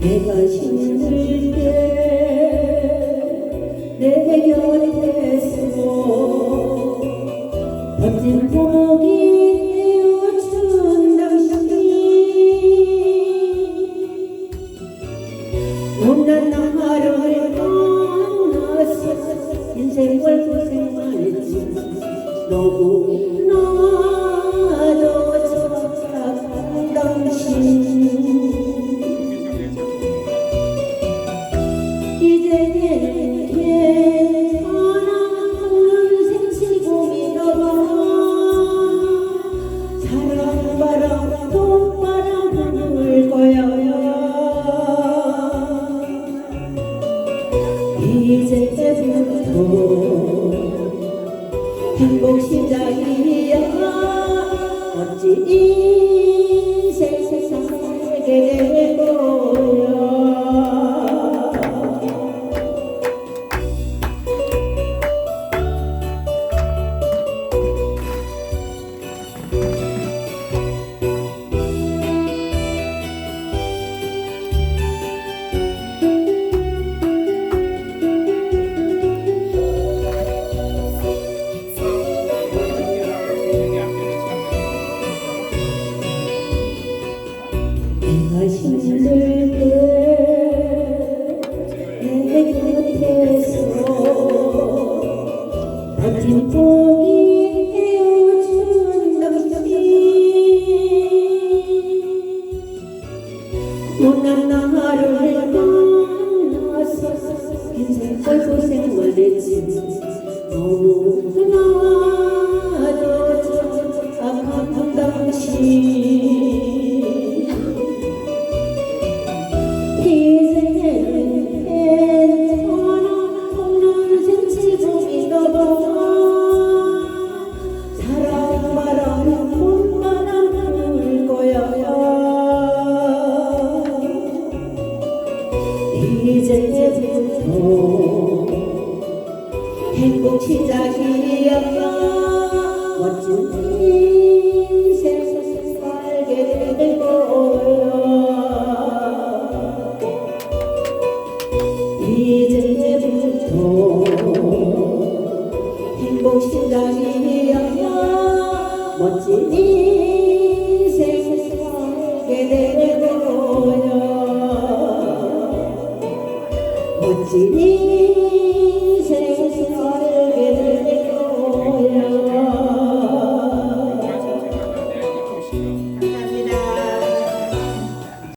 내가 힘들 때내 곁에서 멋진 복이 되어준 당신이 못난 나를 만나서 인생을 고생만 했지 너무 나 이제부터 행복 시작이야 멋진 내가 힘들 때내 곁에서 복이 되어준 당신 못난 나를 만나서 인생을 고생만 했지 너무 이제부터 행복 시작이야 멋진 인생 살게 될 거야 이제부터 행복 시작이야 멋진 인생 我记你